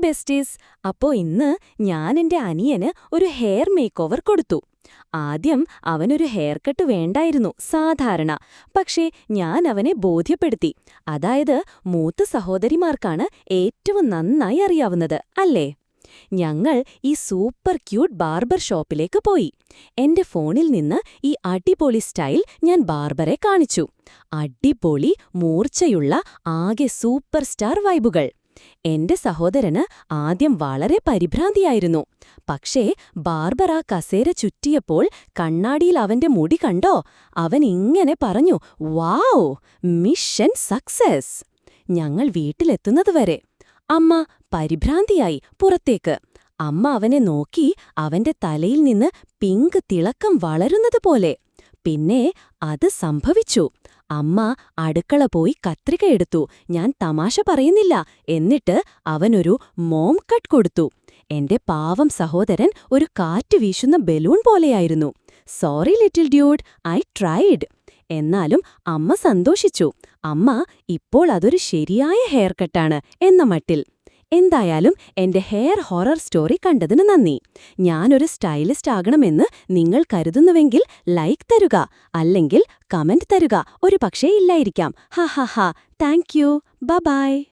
Besties അപ്പോ ഇന്ന് ഞാൻ എന്റെ അനിയന് ഒരു ഹെയർ മേക്ക് ഓവർ കൊടുത്തു. ആദ്യം അവനൊരു ഹെയർ കട്ട് വേണ്ടായിരുന്നു സാധാരണ. പക്ഷേ ഞാൻ അവനെ ബോധ്യപ്പെടുത്തി. അതായത് മൂത്ത സഹോദരിമാർക്കാണ് ഏറ്റവും നന്നായി അറിയാവുന്നത് അല്ലേ? ഞങ്ങൾ ഈ സൂപ്പർ ക്യൂട്ട് ബാർബർ ഷോപ്പിലേക്ക് പോയി. എന്റെ ഫോണിൽ നിന്ന് ഈ അടിപൊളി സ്റ്റൈൽ ഞാൻ ബാർബറെ കാണിച്ചു. അടിപൊളി മൂർച്ചയുള്ള ആകെ സൂപ്പർ സ്റ്റാർ വൈബുകൾ എന്റെ സഹോദരന് ആദ്യം വളരെ പരിഭ്രാന്തിയായിരുന്നു. പക്ഷേ ബാർബർ ആ കസേര ചുറ്റിയപ്പോൾ കണ്ണാടിയിൽ അവന്റെ മുടി കണ്ടോ? അവൻ ഇങ്ങനെ പറഞ്ഞു വാവ് മിഷൻ സക്സസ്. ഞങ്ങൾ വീട്ടിലെത്തുന്നതുവരെ അമ്മ പരിഭ്രാന്തിയായി പുറത്തേക്ക്. അമ്മ അവനെ നോക്കി അവന്റെ തലയിൽ നിന്ന് പിങ്ക് തിളക്കം വളരുന്നതുപോലെ പിന്നെ അത് സംഭവിച്ചു. അമ്മ അടുക്കള പോയി കത്രിക എടുത്തു. ഞാൻ തമാശ പറയുന്നില്ല. എന്നിട്ട് അവനൊരു മോം കട്ട് കൊടുത്തു. എന്റെ പാവം സഹോദരൻ ഒരു കാറ്റ് വീശുന്ന ബലൂൺ പോലെയായിരുന്നു. Sorry little dude I tried എന്നാലും അമ്മ സന്തോഷിച്ചു. അമ്മ ഇപ്പോൾ അതൊരു ശരിയായ ഹെയർ കട്ടാണ് എന്ന മട്ടിൽ. എന്തായാലും എന്റെ ഹെയർ ഹൊറർ സ്റ്റോറി കണ്ടതിന് നന്ദി. ഞാനൊരു സ്റ്റൈലിസ്റ്റ് ആകണമെന്ന് നിങ്ങൾ കരുതുന്നുവെങ്കിൽ ലൈക്ക് തരുക അല്ലെങ്കിൽ കമന്റ് തരുക. ഒരു പക്ഷേ ഇല്ലായിരിക്കാം. ഹാ ഹാ ഹാ. Thank you. ബൈ.